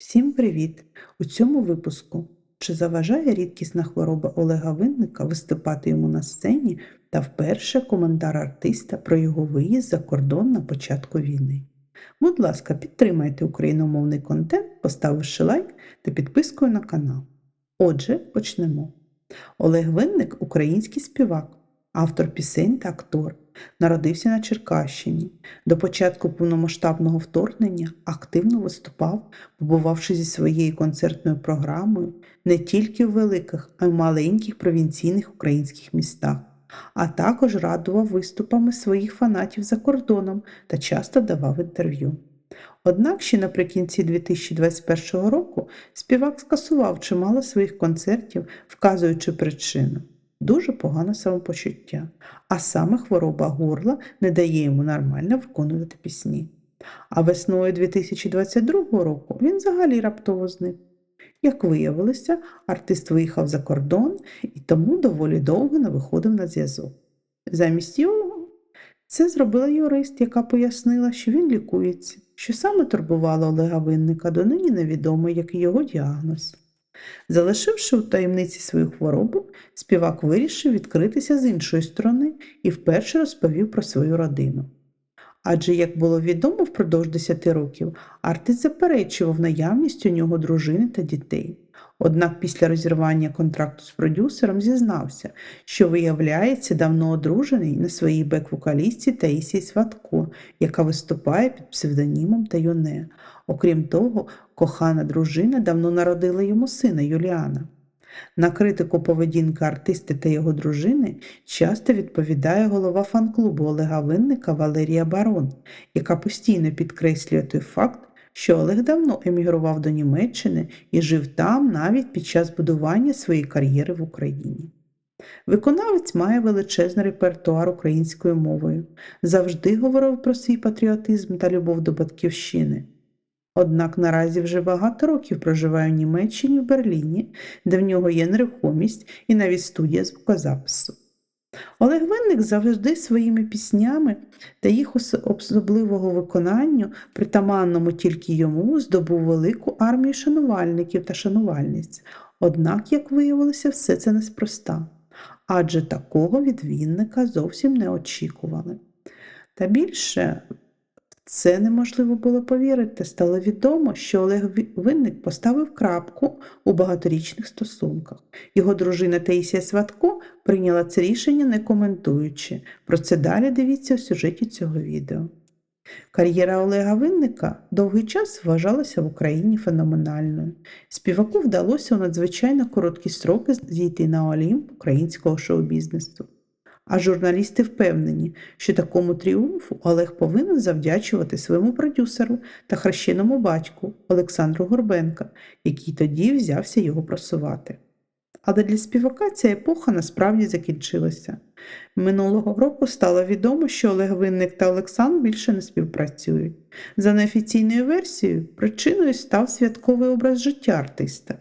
Всім привіт! У цьому випуску чи заважає рідкісна хвороба Олега Винника виступати йому на сцені та вперше коментар артиста про його виїзд за кордон на початку війни. Будь ласка, підтримайте україномовний контент, поставивши лайк та підпискою на канал. Отже, почнемо. Олег Винник український співак, автор пісень та актор. Народився на Черкащині. До початку повномасштабного вторгнення активно виступав, побувавши зі своєю концертною програмою не тільки в великих, а й маленьких провінційних українських містах, а також радував виступами своїх фанатів за кордоном та часто давав інтерв'ю. Однак ще наприкінці 2021 року співак скасував чимало своїх концертів, вказуючи причину дуже погане самопочуття, а саме хвороба горла не дає йому нормально виконувати пісні. А весною 2022 року він взагалі раптово зник. Як виявилося, артист виїхав за кордон і тому доволі довго не виходив на зв'язок. Замість його це зробила юрист, яка пояснила, що він лікується, що саме турбувало Олега Винника, донині невідомо, який його діагноз. Залишивши у таємниці свою хворобу, співак вирішив відкритися з іншої сторони і вперше розповів про свою родину. Адже, як було відомо впродовж 10 років, артист заперечував наявність у нього дружини та дітей. Однак після розірвання контракту з продюсером зізнався, що виявляється давно одружений на своїй бек-вокалістці Таїсії Сватко, яка виступає під псевдонімом Тайоне. Окрім того, кохана дружина давно народила йому сина Юліана. На критику поведінки артиста та його дружини часто відповідає голова фан-клубу Олега Винника Валерія Барон, яка постійно підкреслює той факт, що Олег давно емігрував до Німеччини і жив там навіть під час будування своєї кар'єри в Україні. Виконавець має величезний репертуар українською мовою, завжди говорив про свій патріотизм та любов до батьківщини. Однак наразі вже багато років проживає в Німеччині в Берліні, де в нього є нерухомість і навіть студія звукозапису. Олег Винник завжди своїми піснями та їх особливого виконанню, притаманному тільки йому, здобув велику армію шанувальників та шанувальниць. Однак, як виявилося, все це неспроста, адже такого від Вінника зовсім не очікували. Та більше це неможливо було повірити. Стало відомо, що Олег Винник поставив крапку у багаторічних стосунках. Його дружина Таїсія Сватко прийняла це рішення, не коментуючи. Про це далі дивіться у сюжеті цього відео. Кар'єра Олега Винника довгий час вважалася в Україні феноменальною. Співаку вдалося у надзвичайно короткі строки зійти на Олімп українського шоу-бізнесу. А журналісти впевнені, що такому тріумфу Олег повинен завдячувати своєму продюсеру та хрещеному батьку Олександру Горбенка, який тоді взявся його просувати. Але для співака ця епоха насправді закінчилася. Минулого року стало відомо, що Олег Винник та Олександр більше не співпрацюють. За неофіційною версією, причиною став святковий образ життя артиста.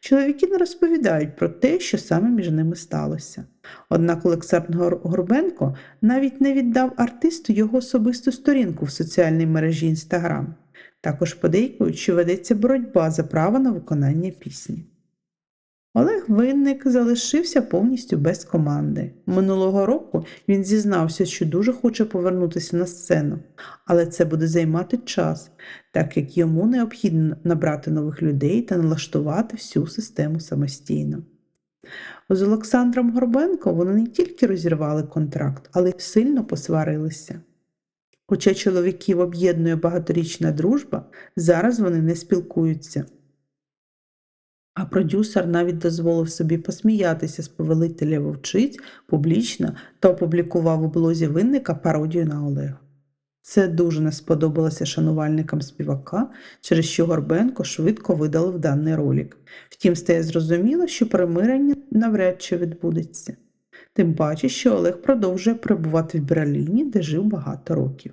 Чоловіки не розповідають про те, що саме між ними сталося. Однак Олександр Горбенко навіть не віддав артисту його особисту сторінку в соціальній мережі Інстаграм. Також подейкують, що ведеться боротьба за право на виконання пісні. Олег Винник залишився повністю без команди. Минулого року він зізнався, що дуже хоче повернутися на сцену, але це буде займати час, так як йому необхідно набрати нових людей та налаштувати всю систему самостійно. З Олександром Горбенко вони не тільки розірвали контракт, але й сильно посварилися. Хоча чоловіків об'єднує багаторічна дружба, зараз вони не спілкуються. А продюсер навіть дозволив собі посміятися з повелителя вовчиць публічно та опублікував у блозі винника пародію на Олега. Це дуже не сподобалося шанувальникам співака, через що Горбенко швидко видалив даний ролик. Втім, стає зрозуміло, що примирення навряд чи відбудеться. Тим паче, що Олег продовжує перебувати в Берліні, де жив багато років.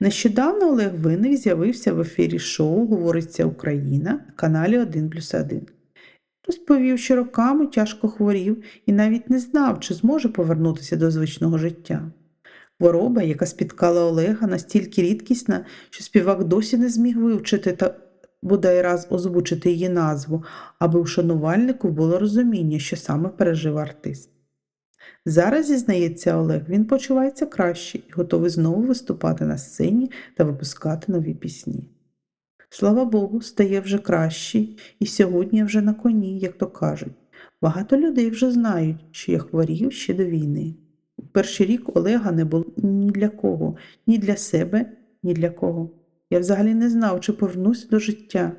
Нещодавно Олег Винник з'явився в ефірі шоу Говориться Україна на каналі 1 плюс 1. Розповів, що роками тяжко хворів і навіть не знав, чи зможе повернутися до звичного життя. Хвороба, яка спіткала Олега, настільки рідкісна, що співак досі не зміг вивчити та бодай раз озвучити її назву, аби у шанувальнику було розуміння, що саме пережив артист. Зараз, зізнається Олег, він почувається краще і готовий знову виступати на сцені та випускати нові пісні. Слава Богу, стає вже кращий, і сьогодні вже на коні, як то кажуть. Багато людей вже знають, що я хворів ще до війни. У перший рік Олега не було ні для кого, ні для себе, ні для кого. Я взагалі не знав, чи повернусь до життя.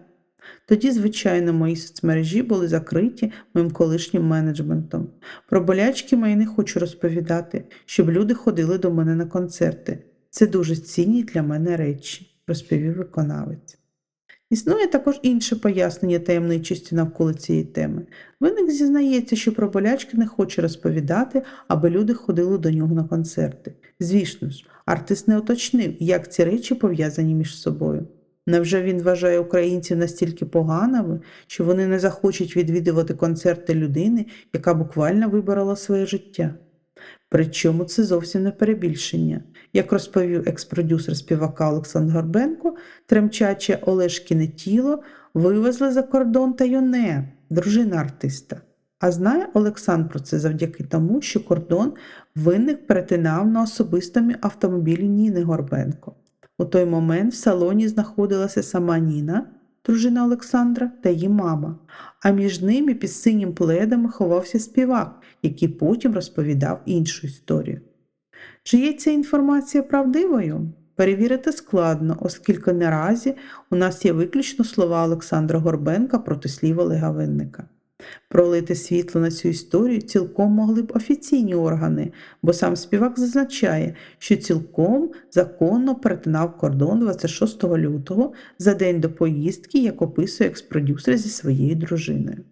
Тоді, звичайно, мої соцмережі були закриті моїм колишнім менеджментом. Про болячки мої не хочу розповідати, щоб люди ходили до мене на концерти. Це дуже цінні для мене речі, розповів виконавець. Існує також інше пояснення таємничості навколо цієї теми. Виник зізнається, що про болячки не хоче розповідати, аби люди ходили до нього на концерти. Звісно ж, артист не уточнив, як ці речі пов'язані між собою. Невже він вважає українців настільки поганими, що вони не захочуть відвідувати концерти людини, яка буквально виборола своє життя? Причому це зовсім не перебільшення. Як розповів екс-продюсер співака Олександр Горбенко, тремчаче Олешкіне тіло вивезли за кордон та Йоне, дружина артиста. А знає Олександр про це завдяки тому, що кордон винник перетинав на особистому автомобілі Ніни Горбенко. У той момент в салоні знаходилася сама Ніна, дружина Олександра, та її мама, а між ними під синім пледом ховався співак, який потім розповідав іншу історію. Чи є ця інформація правдивою? Перевірити складно, оскільки наразі у нас є виключно слова Олександра Горбенка проти слів Олега Винника. Пролити світло на цю історію цілком могли б офіційні органи, бо сам співак зазначає, що цілком законно перетинав кордон 26 лютого за день до поїздки, як описує екс-продюсер зі своєю дружиною.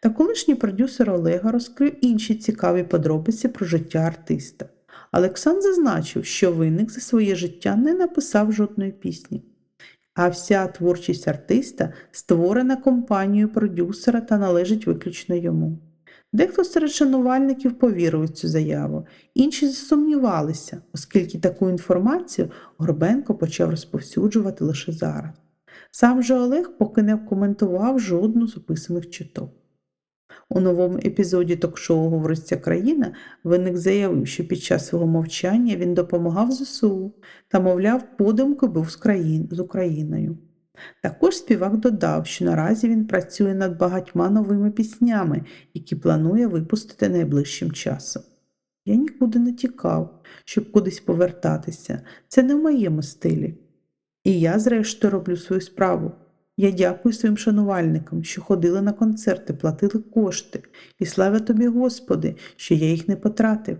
Та колишній продюсер Олега розкрив інші цікаві подробиці про життя артиста. Олександр зазначив, що винник за своє життя не написав жодної пісні. А вся творчість артиста створена компанією продюсера та належить виключно йому. Дехто серед шанувальників повірив у цю заяву, інші засумнівалися, оскільки таку інформацію Горбенко почав розповсюджувати лише зараз. Сам же Олег поки не коментував жодну з описаних чуток. У новому епізоді ток-шоу Говориться країна виник заявив, що під час свого мовчання він допомагав ЗСУ та, мовляв, подумки був з, країн, з Україною. Також співак додав, що наразі він працює над багатьма новими піснями, які планує випустити найближчим часом. Я нікуди не тікав, щоб кудись повертатися. Це не в моєму стилі. І я, зрештою, роблю свою справу. Я дякую своїм шанувальникам, що ходили на концерти, платили кошти, і слава тобі, Господи, що я їх не потратив.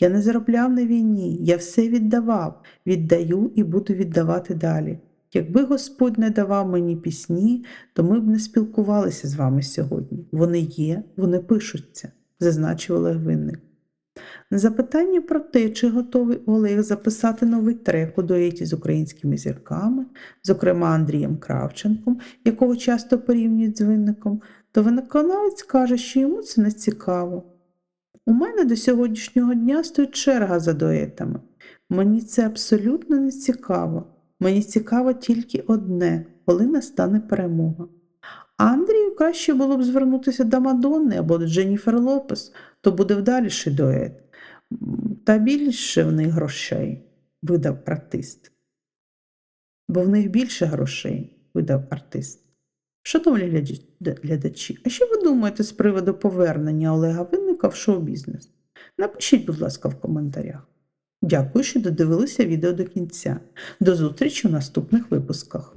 Я не заробляв на війні, я все віддавав, віддаю і буду віддавати далі. Якби Господь не давав мені пісні, то ми б не спілкувалися з вами сьогодні. Вони є, вони пишуться, зазначив Олег Винник. На запитання про те, чи готовий Олег записати новий трек у дуеті з українськими зірками, зокрема Андрієм Кравченком, якого часто порівнюють з винником, то виконавець каже, що йому це не цікаво. У мене до сьогоднішнього дня стоїть черга за дуетами. Мені це абсолютно не цікаво. Мені цікаво тільки одне, коли настане перемога. Андрію краще було б звернутися до Мадонни або до Дженніфер Лопес, то буде вдаліший дует. Та більше в них грошей, видав артист. Бо в них більше грошей, видав артист. Шановні глядачі, а що ви думаєте з приводу повернення Олега Винника в шоу-бізнес? Напишіть, будь ласка, в коментарях. Дякую, що додивилися відео до кінця. До зустрічі у наступних випусках.